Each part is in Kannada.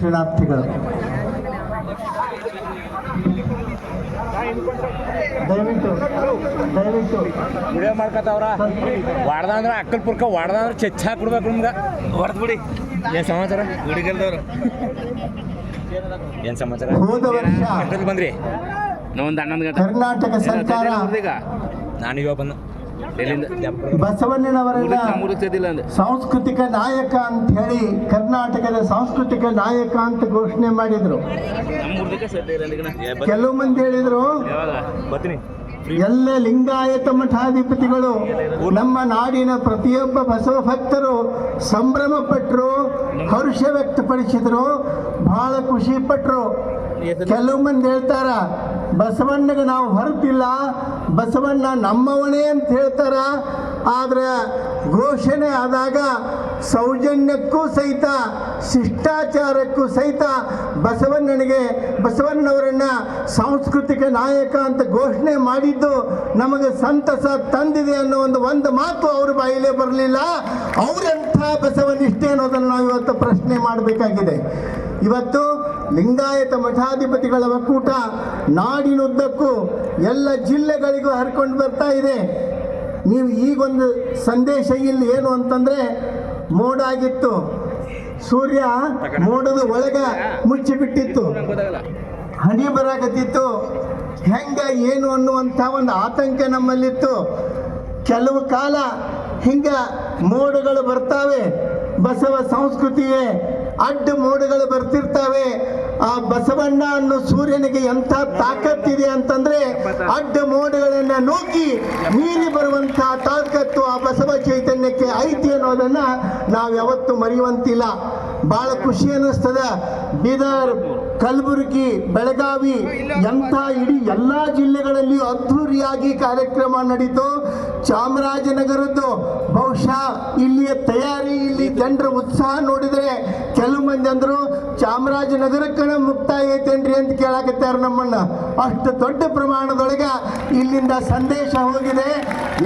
ಶರಣಾರ್ಥಿಗಳು ದಯವಿಟ್ಟು ದಯವಿಟ್ಟು. ವಿಡಿಯೋ ಮಾಡ್ಕೊತಾವ್ರ. ವಾಡ್ದ ಅಂದ್ರೆ ಅಕ್ಕಲ್ ಪುರ್ಕ ವಾಡ್ದ ಅಂದ್ರೆ ಚೆಚ್ಚ ಹಾಕ್ಬಿಡ್ಬೇಕು ನಿಮ್ಗೆ. ಹೊಡೆದು ಬಿಡಿ ಏನ್ ಸಮಾಚಾರ? ಹುಡುಗಲ್ದವ್ರು ಏನ್ ಸಮಾಚಾರ? ಹೋದ ವರ್ಷ ಎಷ್ಟೊತ್ತಿಗೆ ಬಂದ್ರಿ? ನಾವೊಂದು ಹನ್ನೊಂದು ಗಂಟೆ ಕರ್ನಾಟಕ ಸರ್ಕಾರ ಈಗ ನಾನು ಇವಾಗ ಬಂದ. ಅಂದೆ. ಸಾಂಸ್ಕೃತಿಕ ನಾಯಕ ಅಂತ ಹೇಳಿ ಕರ್ನಾಟಕದ ಸಾಂಸ್ಕೃತಿಕ ನಾಯಕ ಅಂತ ಘೋಷಣೆ ಮಾಡಿದ್ರು. ಕೆಲವು ಮಂದಿ ಹೇಳಿದ್ರು ಎಲ್ಲ ಲಿಂಗಾಯತ ಮಠಾಧಿಪತಿಗಳು ನಮ್ಮ ನಾಡಿನ ಪ್ರತಿಯೊಬ್ಬ ಬಸವ ಭಕ್ತರು ಸಂಭ್ರಮ ಪಟ್ಟರು ಹರ್ಷ ವ್ಯಕ್ತಪಡಿಸಿದ್ರು ಬಹಳ ಖುಷಿ ಪಟ್ಟರು ಕೆಲವು ಮಂದಿ ಹೇಳ್ತಾರ ಬಸವಣ್ಣಗೆ ನಾವು ಹೊರತಿಲ್ಲ ಬಸವಣ್ಣ ನಮ್ಮವನೇ ಅಂತ ಹೇಳ್ತಾರ. ಆದ್ರೆ ಘೋಷಣೆ ಆದಾಗ ಸೌಜನ್ಯಕ್ಕೂ ಸಹಿತ, ಶಿಷ್ಟಾಚಾರಕ್ಕೂ ಸಹಿತ ಬಸವಣ್ಣನಿಗೆ ಬಸವಣ್ಣವರನ್ನ ಸಾಂಸ್ಕೃತಿಕ ನಾಯಕ ಅಂತ ಘೋಷಣೆ ಮಾಡಿದ್ದು ನಮಗೆ ಸಂತಸ ತಂದಿದೆ ಅನ್ನೋ ಒಂದು ಒಂದು ಮಾತು ಅವ್ರ ಬಾಯಿಲೇ ಬರಲಿಲ್ಲ. ಅವರೆಂಥ ಬಸವನಿಷ್ಠೆ ಅನ್ನೋದನ್ನು ನಾವು ಇವತ್ತು ಪ್ರಶ್ನೆ ಮಾಡಬೇಕಾಗಿದೆ. ಇವತ್ತು ಲಿಂಗಾಯತ ಮಠಾಧಿಪತಿಗಳ ಒಕ್ಕೂಟ ನಾಡಿನುದ್ದಕ್ಕೂ ಎಲ್ಲ ಜಿಲ್ಲೆಗಳಿಗೂ ಹರ್ಕೊಂಡು ಬರ್ತಾ ಇದೆ. ನೀವು ಈಗೊಂದು ಸಂದೇಶ ಇಲ್ಲಿ ಏನು ಅಂತಂದ್ರೆ ಮೋಡ ಆಗಿತ್ತು ಸೂರ್ಯ ಮೋಡದ ಒಳಗ ಮುಚ್ಚಿಬಿಟ್ಟಿತ್ತು. ಹನಿ ಬರಾಕತ್ತಿತ್ತು. ಹೆಂಗ, ಏನು ಅನ್ನುವಂಥ ಒಂದು ಆತಂಕ ನಮ್ಮಲ್ಲಿತ್ತು. ಕೆಲವು ಕಾಲ ಹಿಂಗ ಮೋಡಗಳು ಬರ್ತಾವೆ. ಬಸವ ಸಂಸ್ಕೃತಿಯೇ ಅಡ್ಡ ಮೋಡಗಳು ಬರ್ತಿರ್ತಾವೆ. ಆ ಬಸವಣ್ಣ ಅನ್ನೋ ಸೂರ್ಯನಿಗೆ ಎಂಥ ತಾಕತ್ತಿದೆ ಅಂತಂದ್ರೆ ಅಡ್ಡ ಮೋಡಗಳನ್ನ ನೂಕಿ ಮೀರಿ ಬರುವಂತಹ ತಾಕತ್ತು ಆ ಬಸವ ಚೈತನ್ಯಕ್ಕೆ ಐತಿ ಅನ್ನೋದನ್ನ ನಾವು ಯಾವತ್ತೂ ಮರೆಯುವಂತಿಲ್ಲ ಬಹಳ ಖುಷಿ ಅನ್ನಿಸ್ತದ. ಬೀದರ್ ಕಲಬುರಗಿ, ಬೆಳಗಾವಿ ಎಂಥ ಇಡೀ ಎಲ್ಲ ಜಿಲ್ಲೆಗಳಲ್ಲಿಯೂ ಅದ್ಧೂರಿಯಾಗಿ ಕಾರ್ಯಕ್ರಮ ನಡೀತು. ಚಾಮರಾಜನಗರದ್ದು ಬಹುಶಃ ಇಲ್ಲಿಯ ತಯಾರಿ, ಇಲ್ಲಿ ಜನರ ಉತ್ಸಾಹ ನೋಡಿದರೆ ಕೆಲವು ಮಂದಿ ಅಂದರು ಚಾಮರಾಜನಗರಕ್ಕೆ ಮುಕ್ತಾಯ ಐತೇನ್ರಿ ಅಂತ ಕೇಳಾಕತ್ತಾರ ನಮ್ಮನ್ನ. ಅಷ್ಟು ದೊಡ್ಡ ಪ್ರಮಾಣದೊಳಗೆ ಇಲ್ಲಿಂದ ಸಂದೇಶ ಹೋಗಿದೆ.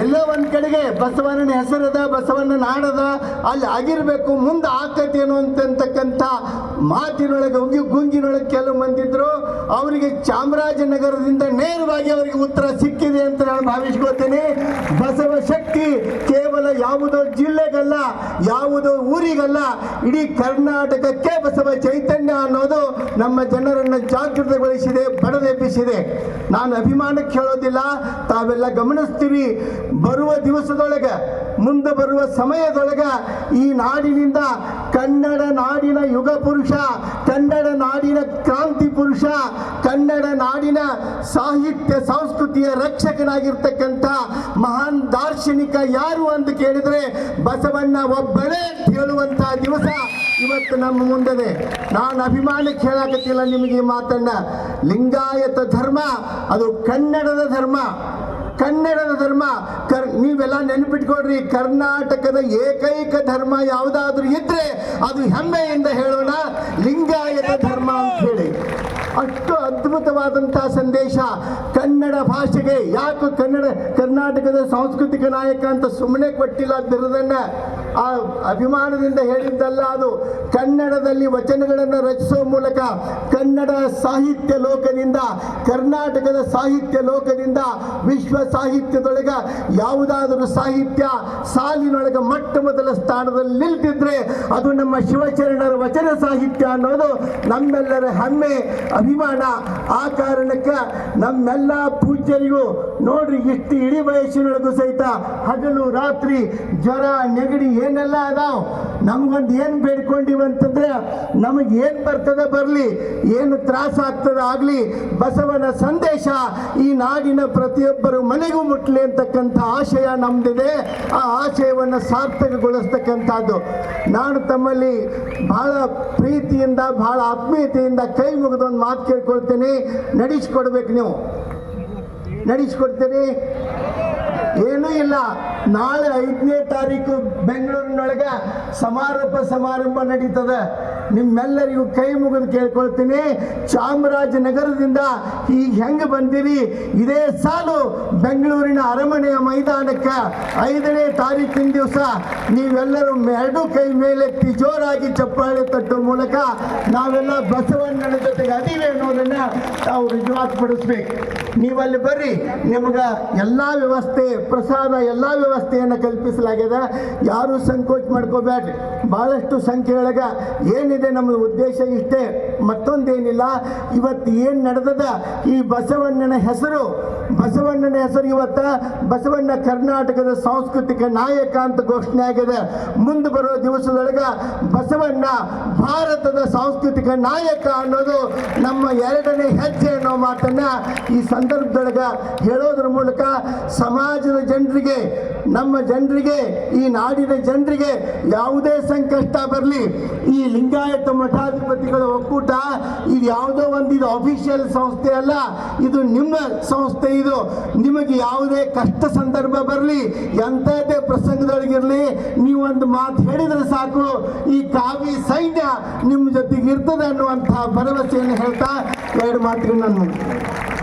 ಎಲ್ಲೋ ಒಂದು ಕಡೆಗೆ ಬಸವಣ್ಣನ ಹೆಸರದ ಬಸವಣ್ಣ ನಾಡದ ಅಲ್ಲಿ ಆಗಿರಬೇಕು, ಮುಂದೆ ಆಕತೇನು ಅಂತಕ್ಕಂಥ ಮಾತಿನೊಳಗೆ ಗುಂಗಿನೊಳಗೆ ಕೆಲವು ಮಂದಿದ್ರು ಅವರಿಗೆ ಚಾಮರಾಜನಗರದಿಂದ ನೇರವಾಗಿ ಅವರಿಗೆ ಉತ್ತರ ಸಿಕ್ಕಿದೆ ಅಂತ ನಾನು ಭಾವಿಸ್ಕೊಳ್ತೇನೆ. ಬಸವ ಶಕ್ತಿ ಕೇವಲ ಯಾವುದೋ ಜಿಲ್ಲೆಗಲ್ಲ, ಯಾವುದೋ ಊರಿಗಲ್ಲ, ಇಡೀ ಕರ್ನಾಟಕಕ್ಕೆ ಬಸವ ಚೈತನ್ಯ ಅನ್ನೋದು ನಮ್ಮ ಜನರನ್ನು ಜಾಗೃತಗೊಳಿಸಿದೆ ಬಡದೆಬ್ಬಿಸಿದೆ ನಾನು ಅಭಿಮಾನಕ್ಕೆ ಹೇಳೋದಿಲ್ಲ, ತಾವೆಲ್ಲ ಗಮನಿಸ್ತೀರಿ, ಬರುವ ದಿವಸದೊಳಗೆ ಮುಂದೆ ಬರುವ ಸಮಯದೊಳಗೆ ಈ ನಾಡಿನಿಂದ ಕನ್ನಡ ನಾಡಿನ ಯುಗ ಪುರುಷ, ಕನ್ನಡ ನಾಡಿನ ಕ್ರಾಂತಿ ಪುರುಷ, ಕನ್ನಡ ನಾಡಿನ ಸಾಹಿತ್ಯ, ಸಂಸ್ಕೃತಿಯ ರಕ್ಷಕನಾಗಿರ್ತಕ್ಕಂಥ ಮಹಾನ್ ದಾರ್ಶನಿಕ ಯಾರು ಅಂತ ಕೇಳಿದರೆ ಬಸವಣ್ಣ ಒಬ್ಬಳೇ ಅಂತ ದಿವಸ ಇವತ್ತು ನಮ್ಮ ಮುಂದಿದೆ. ನಾನು ಅಭಿಮಾನಕ್ಕೆ ಹೇಳಕತ್ತಿಲ್ಲ ನಿಮಗೆ ಮಾತನ್ನ. ಲಿಂಗಾಯತ ಧರ್ಮ, ಅದು ಕನ್ನಡದ ಧರ್ಮ. ಕನ್ನಡದ ಧರ್ಮ, ಕರ್, ನೀವೆಲ್ಲ ನೆನಪಿಟ್ಕೊಡ್ರಿ ಕರ್ನಾಟಕದ ಏಕೈಕ ಧರ್ಮ ಯಾವುದಾದ್ರೂ ಇದ್ರೆ ಅದು ಹೆಮ್ಮೆಯಿಂದ ಹೇಳೋಣ, ಲಿಂಗಾಯತ ಧರ್ಮ ಅಂತ ಹೇಳಿ. ಅಷ್ಟು ಅದ್ಭುತವಾದಂತಹ ಸಂದೇಶ. ಕನ್ನಡ ಭಾಷೆಗೆ ಯಾಕೆ ಕನ್ನಡ, ಕರ್ನಾಟಕದ ಸಾಂಸ್ಕೃತಿಕ ನಾಯಕ ಅಂತ ಸುಮ್ಮನೆ ಕೊಟ್ಟಿಲ್ಲ ಬಿರುದನ್ನ. ಆ ಅಭಿಮಾನದಿಂದ ಹೇಳಿದ್ದಲ್ಲ ಅದು ಕನ್ನಡದಲ್ಲಿ ವಚನಗಳನ್ನು ರಚಿಸುವ ಮೂಲಕ ಕನ್ನಡ ಸಾಹಿತ್ಯ ಲೋಕದಿಂದ, ಕರ್ನಾಟಕದ ಸಾಹಿತ್ಯ ಲೋಕದಿಂದ, ವಿಶ್ವ ಸಾಹಿತ್ಯದೊಳಗೆ ಯಾವುದಾದರೂ ಸಾಹಿತ್ಯ ಸಾಲಿನೊಳಗೆ ಮೊಟ್ಟ ಮೊದಲ ಸ್ಥಾನದಲ್ಲಿ ನಿಲ್ತಿದ್ರೆ ಅದು ನಮ್ಮ ಶಿವಚರಣರ ವಚನ ಸಾಹಿತ್ಯ ಅನ್ನೋದು ನಮ್ಮೆಲ್ಲರ ಹೆಮ್ಮೆ, ಅಭಿಮಾನ. ಆ ಕಾರಣಕ್ಕೆ ನಮ್ಮೆಲ್ಲ ಪೂಜ್ಯರಿಗೂ ನೋಡ್ರಿ ಇಷ್ಟು ಇಳಿ ವಯಸ್ಸಿನೊಳಗೂ ಸಹಿತ ಹಗಲು ರಾತ್ರಿ ಜ್ವರ ನೆಗಡಿ ಏನೆಲ್ಲ ಅದಾವ? ನಮ್ಗೊಂದು ಏನು ಬೇಡ್ಕೊಂಡಿವಂತಂದ್ರೆ ನಮಗೆ ಏನು ಬರ್ತದೆ ಬರಲಿ, ಏನು ತ್ರಾಸ ಆಗ್ತದ ಆಗಲಿ, ಬಸವನ ಸಂದೇಶ ಈ ನಾಡಿನ ಪ್ರತಿಯೊಬ್ಬರು ಮನೆಗೂ ಮುಟ್ಲಿ ಅಂತಕ್ಕಂಥ ಆಶಯ ನಮ್ದಿದೆ. ಆ ಆಶಯವನ್ನು ಸಾರ್ಥಕಗೊಳಿಸ್ತಕ್ಕಂಥದ್ದು. ನಾನು ತಮ್ಮಲ್ಲಿ ಬಹಳ ಪ್ರೀತಿಯಿಂದ ಬಹಳ ಆತ್ಮೀಯತೆಯಿಂದ ಕೈ ಮುಗಿದೊಂದು ಮಾತು ಕೇಳ್ಕೊಳ್ತೇನೆ. ನಡೆಸ್ಕೊಡ್ಬೇಕು ನೀವು. ನಡೆಸ್ಕೊಡ್ತೀರಿ ಏನೂ ಇಲ್ಲ. ನಾಳೆ ಐದನೇ ತಾರೀಕು ಬೆಂಗಳೂರಿನೊಳಗೆ ಸಮಾರೋಪ ಸಮಾರಂಭ ನಡೀತದೆ. ನಿಮ್ಮೆಲ್ಲರಿಗೂ ಕೈ ಮುಗಿದು ಕೇಳ್ಕೊಳ್ತೀನಿ. ಚಾಮರಾಜನಗರದಿಂದ ಈಗ ಹೆಂಗೆ ಬಂದಿರಿ? ಇದೇ ಸಾಲು ಬೆಂಗಳೂರಿನ ಅರಮನೆಯ ಮೈದಾನಕ್ಕೆ ಐದನೇ ತಾರೀಕಿನ ದಿವಸ ನೀವೆಲ್ಲರೂ ಎರಡು ಕೈ ಮೇಲೆ ತಿಜೋರಾಗಿ ಚಪ್ಪಾಳೆ ತಟ್ಟುವ ಮೂಲಕ ನಾವೆಲ್ಲ ಬಸವಣ್ಣನ ಜೊತೆಗೆ ಅದೀವಿ ಅನ್ನೋದನ್ನ ತಾವು ರುಜುವಾತುಪಡಿಸ್ಬೇಕು ನೀವಲ್ಲಿ ಬರ್ರಿ, ನಿಮ್ಗೆ ಎಲ್ಲ ವ್ಯವಸ್ಥೆ, ಪ್ರಸಾದ ಎಲ್ಲ ವ್ಯವಸ್ಥೆಯನ್ನು ಕಲ್ಪಿಸಲಾಗಿದೆ ಯಾರು ಸಂಕೋಚ ಮಾಡ್ಕೋಬೇಡ್ರಿ ಭಾಳಷ್ಟು ಸಂಖ್ಯೆಯೊಳಗ ಏನಿದೆ ನಮ್ಮ ಉದ್ದೇಶ ಇಷ್ಟೇ, ಮತ್ತೊಂದೇನಿಲ್ಲ. ಇವತ್ತು ಏನು ನಡೆದದ? ಈ ಬಸವಣ್ಣನ ಹೆಸರು. ಬಸವಣ್ಣನ ಹೆಸರು ಇವತ್ತ ಬಸವಣ್ಣ ಕರ್ನಾಟಕದ ಸಾಂಸ್ಕೃತಿಕ ನಾಯಕ ಅಂತ ಘೋಷಣೆ ಆಗಿದೆ. ಮುಂದೆ ಬರೋ ದಿವಸದೊಳಗ ಬಸವಣ್ಣ ಭಾರತದ ಸಾಂಸ್ಕೃತಿಕ ನಾಯಕ ಅನ್ನೋದು ನಮ್ಮ ಎರಡನೇ ಹೆಜ್ಜೆ ಅನ್ನೋ ಮಾತನ್ನ ಈ ಸಂದರ್ಭದೊಳಗ ಹೇಳೋದ್ರ ಮೂಲಕ ಸಮಾಜದ ಜನರಿಗೆ, ನಮ್ಮ ಜನರಿಗೆ, ಈ ನಾಡಿನ ಜನರಿಗೆ ಯಾವುದೇ ಸಂಕಷ್ಟ ಬರಲಿ, ಈ ಲಿಂಗಾಯತ ಮಠಾಧಿಪತಿಗಳ ಒಕ್ಕೂಟ, ಇದು ಯಾವುದೋ ಒಂದು, ಇದು ಅಫಿಷಿಯಲ್ ಸಂಸ್ಥೆ ಅಲ್ಲ, ಇದು ನಿಮ್ಮ ಸಂಸ್ಥೆ ಇದು. ನಿಮಗೆ ಯಾವುದೇ ಕಷ್ಟ ಸಂದರ್ಭ ಬರಲಿ, ಎಂಥದ್ದೇ ಪ್ರಸಂಗದೊಳಗಿರಲಿ ಒಂದು ಮಾತು ಹೇಳಿದರೆ ಸಾಕು. ಈ ಕಾವಿ ಸೈನ್ಯ ನಿಮ್ಮ ಜೊತೆಗೆ ಇರ್ತದೆ ಅನ್ನುವಂತಹ ಭರವಸೆಯನ್ನು ಹೇಳ್ತಾ ಎರಡು ಮಾತುಗಳು ನಾನು ಮುಗಿಸ್ತೇನೆ.